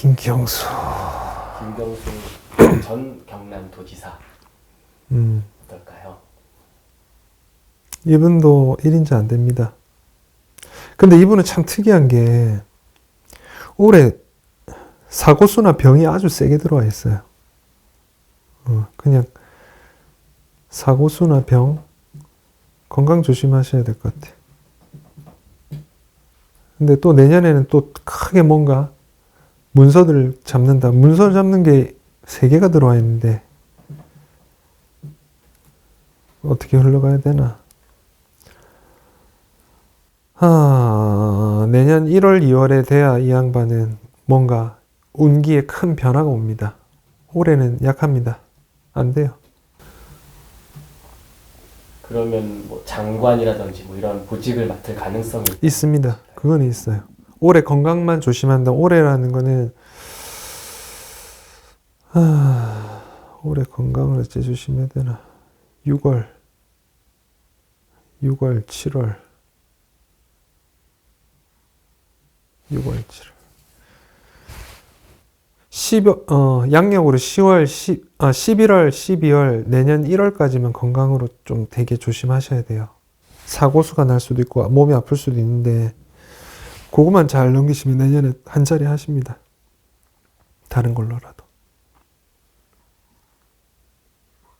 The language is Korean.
김경수. 김경수 전 경남도지사 음. 어떨까요? 이분도 1인자 안 됩니다. 근데 이분은 참 특이한 게 올해 사고수나 병이 아주 세게 들어와 있어요. 어, 그냥 사고수나 병 건강 조심하셔야 될 것 같아. 근데 또 내년에는 또 크게 뭔가 문서들을 잡는다. 문서를 잡는 게 세 개가 들어와 있는데 어떻게 흘러가야 되나? 아, 내년 1월, 2월에 돼야 이 양반은 뭔가 운기에 큰 변화가 옵니다. 올해는 약합니다. 안 돼요. 그러면 뭐 장관이라든지 뭐 이런 보직을 맡을 가능성이 있습니다. 그건 있어요. 올해 건강만 조심한다. 올해라는 거는 아, 올해 건강을 어째 조심해야 되나? 6월, 6월, 7월, 6월, 7월. 10, 어, 양력으로 10월, 10, 아, 11월, 12월, 내년 1월까지만 건강으로 좀 되게 조심하셔야 돼요. 사고수가 날 수도 있고 몸이 아플 수도 있는데 그것만 잘 넘기시면 내년에 한 자리 하십니다. 다른 걸로라도.